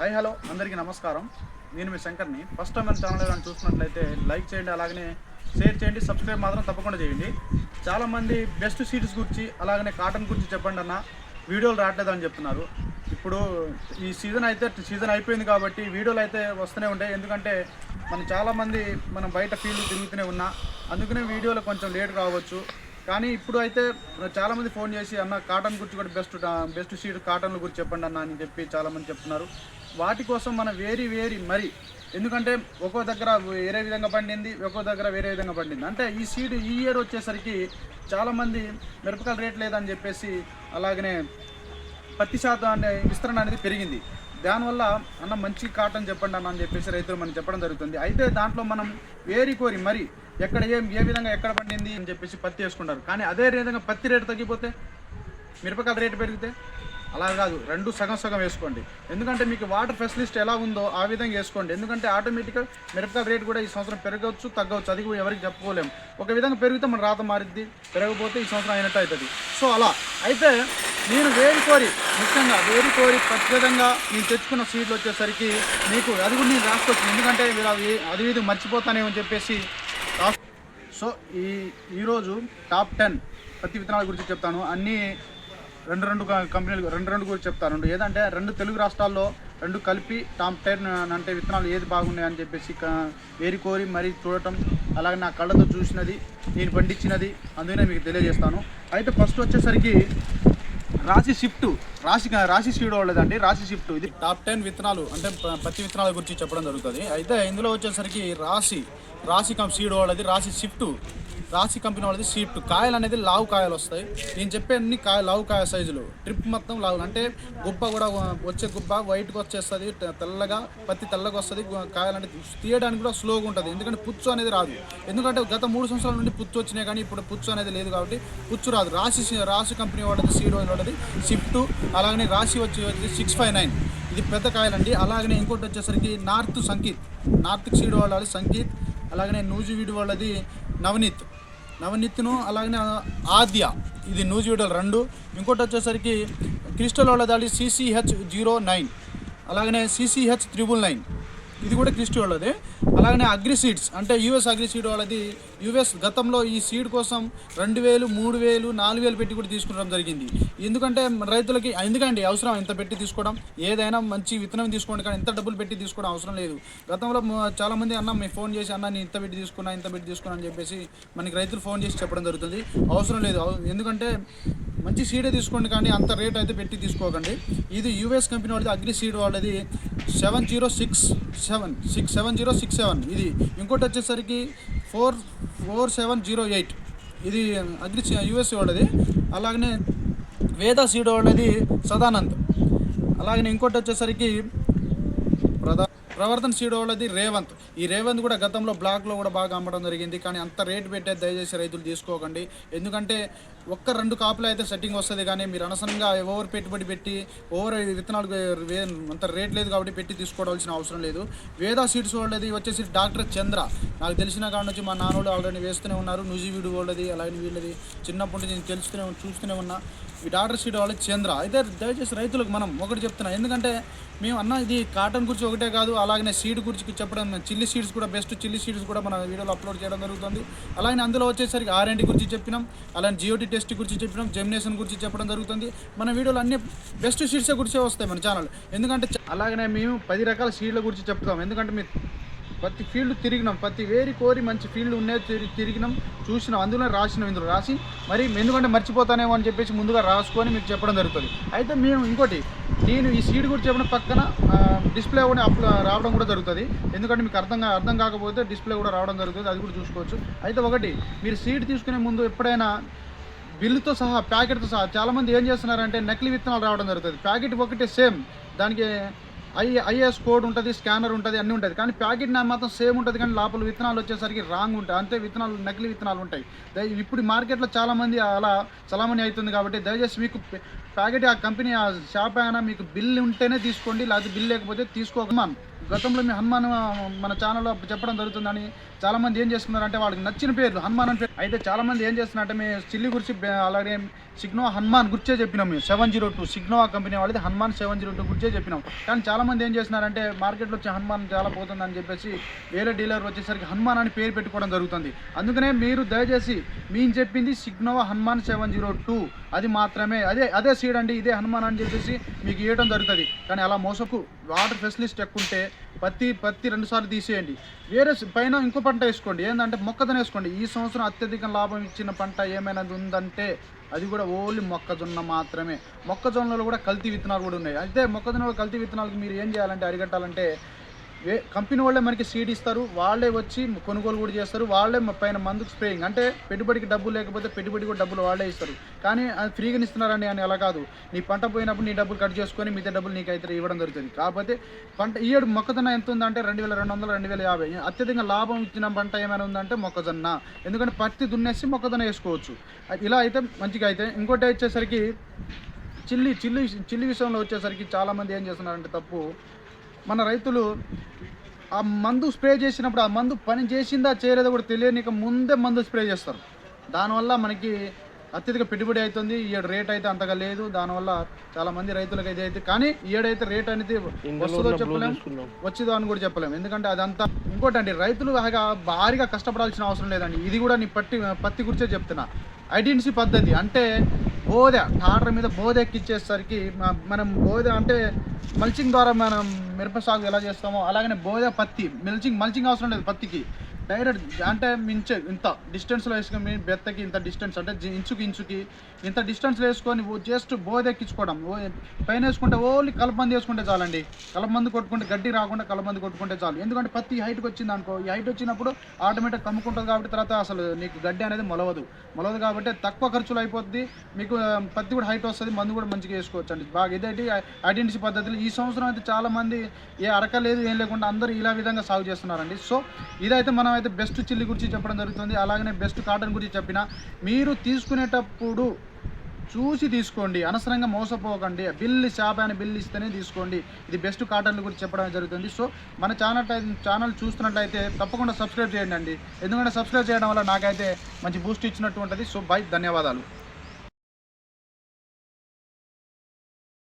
Hi hello. అందరికీ నమస్కారం. నేను మీ శంకర్ని. ఫస్ట్ టైం మన ఛానల్ ఏదైనా చూసినట్లయితే లైక్ చేయండి అలాగనే షేర్ చేయండి సబ్స్క్రైబ్ మాత్రం తప్పకుండా చేయండి. చాలామంది బెస్ట్ సీడ్స్ గురించి అలాగనే కాటన్ గురించి చెప్పండి అన్న వీడియోలు రావట్లేదు అని చెప్తున్నారు. ఇప్పుడు ఈ సీజన్ అయితే సీజన్ అయిపోయింది కాబట్టి వీడియోలు అయితే వస్తూనే ఉంటాయి. ఎందుకంటే మనం చాలామంది మనం బయట ఫీల్డ్ తిరుగుతూనే ఉన్నా అందుకనే వీడియోలు కొంచెం లేట్ కావచ్చు. కానీ ఇప్పుడు అయితే చాలామంది ఫోన్ చేసి అన్న కాటన్ గురించి కూడా బెస్ట్ బెస్ట్ సీడ్ కాటన్ల గురించి చెప్పండి అన్న అని చెప్పి చాలామంది చెప్తున్నారు. వాటి కోసం మనం వేరి వేరి మరి ఎందుకంటే ఒక్కో దగ్గర వేరే విధంగా పండింది ఒక్కో దగ్గర వేరే విధంగా పండింది. అంటే ఈ సీడ్ ఈ ఇయర్ వచ్చేసరికి చాలామంది మిరపకాయల రేట్ లేదని చెప్పేసి అలాగనే పత్తి శాతం అనే విస్తరణ అనేది పెరిగింది. దానివల్ల అన్న మంచి కాటన్ చెప్పండి అన్న అని చెప్పేసి రైతులు మనం చెప్పడం జరుగుతుంది. అయితే దాంట్లో మనం వేరి కోరి మరి ఎక్కడ ఏం ఏ విధంగా ఎక్కడ పండింది అని చెప్పేసి పత్తి వేసుకుంటారు. కానీ అదే విధంగా పత్తి రేటు తగ్గిపోతే మిరపకాయల రేటు పెరిగితే అలా కాదు రెండు సగం సగం వేసుకోండి. ఎందుకంటే మీకు వాటర్ ఫెసిలిస్ట్ ఎలా ఉందో ఆ విధంగా వేసుకోండి. ఎందుకంటే ఆటోమేటిక్గా మిరపకాయ రేట్ కూడా ఈ సంవత్సరం పెరగవచ్చు తగ్గవచ్చు. అది ఎవరికి చెప్పుకోలేము ఒక విధంగా పెరిగితే మన రాత మారిద్ది పెరగకపోతే ఈ సంవత్సరం అయినట్టు అవుతుంది సో అలా. అయితే నేను వేరి కోరి ముఖ్యంగా వేరి కోరి ఖచ్చితంగా నేను తెచ్చుకున్న సీట్లు వచ్చేసరికి మీకు అది కూడా నేను రాసుకోవచ్చు ఎందుకంటే మీరు అది అది ఇది మర్చిపోతానేమని చెప్పేసి సో ఈ ఈరోజు టాప్ టెన్ పత్తి విత్తనాల గురించి చెప్తాను. అన్నీ రెండు రెండు కంపెనీలు రెండు రెండు గురించి చెప్తాను. రెండు ఏదంటే రెండు తెలుగు రాష్ట్రాల్లో రెండు కలిపి టాప్ టెన్ అంటే విత్తనాలు ఏది బాగున్నాయి అని చెప్పేసి వేరి కోరి మరీ చూడటం అలాగే నా కళ్ళతో చూసినది నేను పండించినది అందుకనే మీకు తెలియజేస్తాను. అయితే ఫస్ట్ వచ్చేసరికి రాశి షిఫ్ట్. రాశి రాశి సీడ్ వాళ్ళదండి. రాశి షిఫ్ట్ ఇది. టాప్ టెన్ విత్తనాలు అంటే పత్తి విత్తనాల గురించి చెప్పడం జరుగుతుంది. అయితే ఇందులో వచ్చేసరికి రాశి రాశి కం సీడ్ వాళ్ళది రాశి షిఫ్ట్ రాశి కంపెనీ వాళ్ళది షిఫ్ట్. కాయలు అనేది లావు కాయలు వస్తాయి. నేను చెప్పే అన్ని కాయ లావు కాయ సైజులు. ట్రిప్ మొత్తం లావు. అంటే గుబ్బ కూడా వచ్చే గుబ్బ వైట్గా వచ్చేస్తుంది తెల్లగా పత్తి తెల్లగా వస్తుంది కాయలు అనేది తీయడానికి కూడా స్లోగా ఉంటుంది. ఎందుకంటే పుచ్చు అనేది రాదు. ఎందుకంటే గత మూడు సంవత్సరాల నుండి పుచ్చు వచ్చినాయి కానీ ఇప్పుడు పుచ్చు అనేది లేదు కాబట్టి పుచ్చు రాదు. రాశి రాశి కంపెనీ వాళ్ళది సీడ్ వాళ్ళది షిఫ్ట్. అలాగనే రాశి వచ్చి వచ్చి సిక్స్ ఫైవ్ నైన్ ఇది పెద్ద కాయలండి. అలాగనే ఇంకోటి వచ్చేసరికి నార్త్ సంకీత్. నార్త్ సీడ్ వాళ్ళది సంకీత్. అలాగనే నూజివీడు వాళ్ళది నవనీత్. నవనీత్ను అలాగనే ఆద్య. ఇది నూజివీడల్ రెండు. ఇంకోటి వచ్చేసరికి క్రిస్టల్ వాళ్ళది సిసిహెచ్ జీరో నైన్ అలాగనే సిసిహెచ్ త్రిబుల్ నైన్ ఇది కూడా క్రిస్టి వాళ్ళది. అలాగనే అగ్రి సీడ్స్ అంటే యూఎస్ అగ్రి సీడ్ వాళ్ళది యూఎస్ గతంలో ఈ సీడ్ కోసం రెండు వేలు మూడు వేలు నాలుగు వేలు పెట్టి కూడా తీసుకోవడం జరిగింది. ఎందుకంటే రైతులకి ఎందుకండి అవసరం ఇంత పెట్టి తీసుకోవడం? ఏదైనా మంచి విత్తనం తీసుకోండి కానీ ఇంత డబ్బులు పెట్టి తీసుకోవడం అవసరం లేదు. గతంలో చాలామంది అన్న మీ ఫోన్ చేసి అన్న నేను ఇంత పెట్టి తీసుకున్నా ఇంత పెట్టి తీసుకున్నా అని చెప్పేసి మనకి రైతులు ఫోన్ చేసి చెప్పడం జరుగుతుంది. అవసరం లేదు. ఎందుకంటే మంచి సీడే తీసుకోండి కానీ అంత రేట్ అయితే పెట్టి తీసుకోకండి. ఇది యూఎస్ కంపెనీ వాళ్ళది అగ్రి సీడ్ వాళ్ళది seven zero six seven six seven zero six seven. ఇది ఇంకోటి వచ్చేసరికి four four seven zero eight. ఇది అగ్రి యుఎస్ వాళ్ళది. అలాగనే వేద సీడ్ వాళ్ళది సదానంద్. అలాగనే ఇంకోటి వచ్చేసరికి ప్రధా ప్రవర్తన సీడ్ వాళ్ళది రేవంత్. ఈ రేవంత్ కూడా గతంలో బ్లాక్లో కూడా బాగా అమ్మడం జరిగింది. కానీ అంత రేట్ పెట్టే దయచేసి రైతులు తీసుకోకండి. ఎందుకంటే ఒక్క రెండు కాపులు అయితే సెట్టింగ్ వస్తుంది కానీ మీరు అనసరంగా ఓవర్ పెట్టుబడి పెట్టి ఓవర్ విత్తనాలు అంత రేట్ లేదు కాబట్టి పెట్టి తీసుకోవాల్సిన అవసరం లేదు. వేదా సీడ్స్ వాళ్ళది వచ్చేసి డాక్టర్ చంద్ర. నాకు తెలిసిన కాడ నుంచి మా నాన్నోళ్ళు ఆల్రెడీ వేస్తూనే ఉన్నారు. నుజివీడు వాళ్ళది అలాగే వీళ్ళది. చిన్నప్పటి నుంచి నేను తెలుస్తూనే చూస్తూనే ఉన్నా. ఈ డాక్టర్ సీడ్ వాళ్ళది చంద్ర. అయితే దయచేసి రైతులకు మనం ఒకటి చెప్తున్నా. ఎందుకంటే మేము అన్న ఇది కాటన్ గురించి ఒకటే కాదు అలాగనే సీడ్ గురించి చెప్పడం చిల్లీ సీడ్స్ కూడా బెస్ట్ చిల్లీ సీడ్స్ కూడా మన వీడియోలో అప్లోడ్ చేయడం జరుగుతుంది. అలాగే అందులో వచ్చేసరికి ఆర్ఎండి గురించి చెప్పినాం అలానే జియోటి టెస్ట్ గురించి చెప్పినాం జెమినేషన్ గురించి చెప్పడం జరుగుతుంది. మన వీడియోలో అన్ని బెస్ట్ సీడ్స్ గురించే వస్తాయి మన ఛానల్ ఎందుకంటే అలాగనే మేము పది రకాల సీడ్ల గురించి చెప్తాం ఎందుకంటే మీ ప్రతి ఫీల్డ్ తిరిగినాం. ప్రతి వేరి కోరి మంచి ఫీల్డ్ ఉండే తిరిగి తిరిగినాం. చూసినాం. అందులో రాసినాం ఇందులో. రాసి మరి ఎందుకంటే మర్చిపోతానేమో అని చెప్పేసి ముందుగా రాసుకొని మీకు చెప్పడం జరుగుతుంది. అయితే మేము ఇంకోటి నేను ఈ సీడ్ గురించి చెప్పిన పక్కన డిస్ప్లే కూడా అప్ రావడం కూడా జరుగుతుంది. ఎందుకంటే మీకు అర్థం అర్థం కాకపోతే డిస్ప్లే కూడా రావడం జరుగుతుంది. అది కూడా చూసుకోవచ్చు. అయితే ఒకటి మీరు సీడ్ తీసుకునే ముందు ఎప్పుడైనా బిల్లుతో సహా ప్యాకెట్తో సహా చాలామంది ఏం చేస్తున్నారంటే నకిలీ విత్తనాలు రావడం జరుగుతుంది. ప్యాకెట్ ఒకటి సేమ్. దానికి ఐ ఐఎస్ కోడ్ ఉంటుంది స్కానర్ ఉంటుంది అన్నీ ఉంటుంది. కానీ ప్యాకెట్ నా మాత్రం సేమ్ ఉంటుంది కానీ లోపల విత్తనాలు వచ్చేసరికి రాంగ్ ఉంటాయి. అంతే విత్తనాలు నకిలీ విత్తనాలు ఉంటాయి. ఇప్పుడు మార్కెట్లో చాలామంది అలా చలామణి అవుతుంది కాబట్టి దయచేసి మీకు ప్యాకెట్ ఆ కంపెనీ ఆ షాప్ అయినా మీకు బిల్ ఉంటేనే తీసుకోండి లేకపోతే బిల్ లేకపోతే తీసుకోకమాను గతంలో మీ హనుమాన్ మన ఛానల్లో చెప్పడం జరుగుతుందని చాలామంది ఏం చేస్తున్నారంటే వాళ్ళకి నచ్చిన పేర్లు హనుమాన్ అని అయితే చాలామంది ఏం చేస్తున్నారంటే మేము చిల్లి గురించి అలాగే సిగ్నో హనుమాన్ గుర్చే చెప్పినాం మేము. సెవెన్ జీరో టూ సిగ్నోవా కంపెనీ వాళ్ళది హనుమాన్ సెవెన్ జీరో టూ గుర్చే చెప్పినాం. కానీ చాలామంది ఏం చేస్తున్నారంటే మార్కెట్లో వచ్చి హనుమాన్ చాలా పోతుందని చెప్పేసి వేరే డీలర్ వచ్చేసరికి హనుమాన్ అని పేరు పెట్టుకోవడం జరుగుతుంది. అందుకనే మీరు దయచేసి మేము చెప్పింది Signova Hanuman seven zero two అది మాత్రమే అదే అదే సీడ్ అండి ఇదే హనుమాన్ అని చెప్పేసి మీకు ఇవ్వడం జరుగుతుంది. కానీ అలా మోసకు వాటర్ ఫెసిలిస్ట్ ఎక్కువ ఉంటే పత్తి పత్తి రెండు సార్లు తీసేయండి. వేరే పైన ఇంకో పంట వేసుకోండి. ఏంటంటే మొక్కజొన్న వేసుకోండి. ఈ సంవత్సరం అత్యధిక లాభం ఇచ్చిన పంట ఏమైనా ఉందంటే అది కూడా ఓన్లీ మొక్కజొన్న మాత్రమే. మొక్కజొన్నలో కూడా కల్తీ విత్తనాలు కూడా ఉన్నాయి. అయితే మొక్కజొన్నలో కల్తీ విత్తనాలకు మీరు ఏం చేయాలంటే అరికట్టాలంటే వే కంపెనీ వాళ్ళే మనకి సీడ్ ఇస్తారు వాళ్ళే వచ్చి కొనుగోలు కూడా చేస్తారు వాళ్ళే పైన మందుకు స్ప్రేయింగ్ అంటే పెట్టుబడికి డబ్బులు లేకపోతే పెట్టుబడి కూడా డబ్బులు వాళ్ళే ఇస్తారు. కానీ అది ఫ్రీగా ఇస్తున్నారని అని అలా కాదు. నీ పంట పోయినప్పుడు నీ డబ్బులు కట్ చేసుకొని మిగతా డబ్బులు నీకు అయితే ఇవ్వడం జరుగుతుంది. కాకపోతే పంట ఈ ఏడు మొక్కజొన్న ఎంత ఉందంటే రెండు వేల రెండు వందలు రెండు వేల యాభై. అత్యధికంగా లాభం ఇచ్చిన పంట ఏమైనా ఉందంటే మొక్కజొన్న. ఎందుకంటే పత్తి దున్నేసి మొక్కజొన్న వేసుకోవచ్చు. ఇలా అయితే మంచిగా అయితే. ఇంకోటి వచ్చేసరికి చిల్లి చిల్లి చిల్లి విషయంలో వచ్చేసరికి చాలామంది ఏం చేస్తున్నారంటే తప్పు. మన రైతులు ఆ మందు స్ప్రే చేసినప్పుడు ఆ మందు పని చేసిందా చేయలేదో కూడా తెలియనిక ముందే మందు స్ప్రే చేస్తారు. దానివల్ల మనకి అత్యధిక పెట్టుబడి అవుతుంది ఈ ఏడు రేట్ అయితే అంతగా లేదు. దానివల్ల చాలా మంది రైతులకు అయితే అయితే కానీ ఏడైతే రేట్ అనేది వస్తుందో చెప్పలేం. వచ్చిదో అని కూడా చెప్పలేం. ఎందుకంటే అదంతా ఇంకోటండి రైతులు బాగా భారీగా కష్టపడాల్సిన అవసరం లేదండి. ఇది కూడా నీ పట్టి పత్తి గురించే చెప్తున్నా. ఐడెన్సీ పద్ధతి అంటే బోధ టాటర్ మీద బోధ ఎక్కిచ్చేసరికి మనం బోధ అంటే మల్చింగ్ ద్వారా మనం మిరప సాగు ఎలా చేస్తామో అలాగనే బోధ పత్తి మల్చింగ్ మల్చింగ్ అవసరం లేదు పత్తికి. డైరెక్ట్ అంటే మించే ఇంత డిస్టెన్స్లో వేసుకొని బెత్తకి ఇంత డిస్టెన్స్ అంటే ఇంచుకి ఇంచుకి ఇంత డిస్టెన్స్లో వేసుకొని జస్ట్ బోదెక్కించుకోవడం ఓ- పైన వేసుకుంటే ఓన్లీ కలపమంది వేసుకుంటే చాలండి. కలపమంది కొట్టుకుంటే గడ్డి రాకుండా కలపమంది కొట్టుకుంటే చాలు. ఎందుకంటే పత్తి హైట్కి వచ్చింది అనుకో ఈ హైట్ వచ్చినప్పుడు ఆటోమేటిక్ కమ్ముకుంటుంది కాబట్టి తర్వాత అసలు నీకు గడ్డి అనేది మొలవదు. మొలవదు కాబట్టి తక్కువ ఖర్చులు అయిపోద్ది. మీకు పత్తి కూడా హైట్ వస్తుంది మందు కూడా మంచిగా వేసుకోవచ్చు అండి బాగా ఇదేంటి ఐడెంటిటీ పద్ధతులు. ఈ సంవత్సరం అయితే చాలా మంది ఏ అరక లేదు ఏం లేకుండా అందరూ ఇలా విధంగా సాగు చేస్తున్నారండి. సో ఇదైతే మనం అయితే బెస్ట్ చిల్లి గురించి చెప్పడం జరుగుతుంది. అలాగనే బెస్ట్ కాటన్ గురించి చెప్పిన మీరు తీసుకునేటప్పుడు చూసి తీసుకోండి. అనవసరంగా మోసపోకండి. బిల్ షాప్ అని బిల్ ఇస్తేనే తీసుకోండి. ఇది బెస్ట్ కాటన్ల గురించి చెప్పడం జరుగుతుంది. సో మన ఛానల్ ఛానల్ చూస్తున్నట్లయితే తప్పకుండా సబ్స్క్రైబ్ చేయండి అండి. ఎందుకంటే సబ్స్క్రైబ్ చేయడం వల్ల నాకైతే మంచి బూస్ట్ ఇచ్చినట్టు ఉంటుంది. సో బై ధన్యవాదాలు.